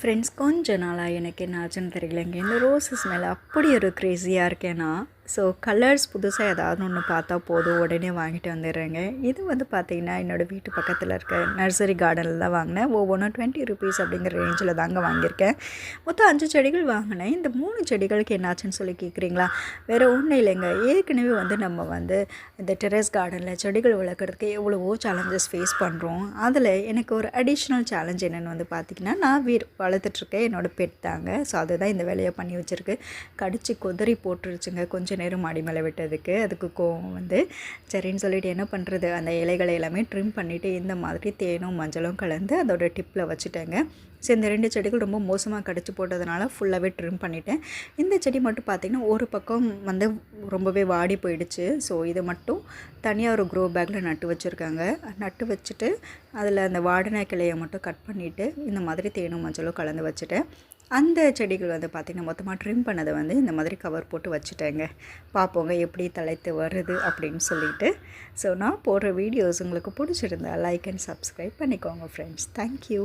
Friends கொஞ்ச நாளாக எனக்கு என்ன ஆச்சுன்னு தெரியலங்க. இந்த ரோசஸ் மேலே அப்படி ஒரு க்ரேஸியாக இருக்கேன்னா ஸோ கலர்ஸ் புதுசாக ஏதாவது ஒன்று பார்த்தா போதும் உடனே வாங்கிட்டு வந்துடுறேங்க. இது வந்து பார்த்திங்கன்னா என்னோடய வீட்டு பக்கத்தில் இருக்க நர்சரி கார்டனில் தான் வாங்கினேன். ஒவ்வொன்றும் டுவெண்ட்டி ருபீஸ் அப்படிங்கிற ரேஞ்சில் தாங்க வாங்கியிருக்கேன். மொத்தம் அஞ்சு செடிகள் வாங்கினேன். இந்த மூணு செடிகளுக்கு என்னாச்சுன்னு சொல்லி கேட்குறீங்களா? வேறு ஒன்றும் இல்லைங்க. ஏற்கனவே வந்து நம்ம வந்து இந்த டெரஸ் கார்டனில் செடிகள் வளர்க்குறதுக்கு எவ்வளவோ சேலஞ்சஸ் ஃபேஸ் பண்ணுறோம் அதில் எனக்கு ஒரு அடிஷ்னல் சேலஞ்ச் என்னென்னு வந்து பார்த்திங்கன்னா நான் வீர் வளர்த்துட்ருக்கேன் என்னோடய பெட் தாங்க. ஸோ அதுதான் இந்த வேலையை பண்ணி வச்சுருக்கு. கடிச்சு கொதறி போட்டுருச்சுங்க. கொஞ்சம் நேரம் மாடி மேலே விட்டதுக்கு அதுக்கு கோவம் வந்து சரின்னு சொல்லிட்டு என்ன பண்ணுறது அந்த இலைகளை எல்லாமே ட்ரிம் பண்ணிவிட்டு இந்த மாதிரி தேனும் மஞ்சளும் கலந்து அதோட டிப்பில் வச்சுட்டேங்க. ஸோ இந்த ரெண்டு செடிகள் ரொம்ப மோசமாக கடிச்சு போட்டதுனால ஃபுல்லாகவே ட்ரிம் பண்ணிட்டேன். இந்த செடி மட்டும் பார்த்திங்கன்னா ஒரு பக்கம் வந்து ரொம்பவே வாடி போயிடுச்சு. ஸோ இதை மட்டும் தனியாக ஒரு க்ரோ பேக்கில் நட்டு வச்சுருக்காங்க. நட்டு வச்சுட்டு அதில் அந்த வாடின கிளையை மட்டும் கட் பண்ணிவிட்டு இந்த மாதிரி தேனும் மஞ்சளும் கலந்து வச்சுட்டேன். அந்த செடிகள் வந்து பார்த்திங்கன்னா மொத்தமாக ட்ரிம் பண்ணதை வந்து இந்த மாதிரி கவர் போட்டு வச்சுட்டேங்க. பார்ப்போங்க எப்படி தலைத்து வருது அப்படின்னு சொல்லிட்டு. ஸோ நான் போடுற வீடியோஸ் உங்களுக்கு பிடிச்சிருந்தா லைக் அண்ட் சப்ஸ்கிரைப் பண்ணிக்கோங்க ஃப்ரெண்ட்ஸ் தேங்க்யூ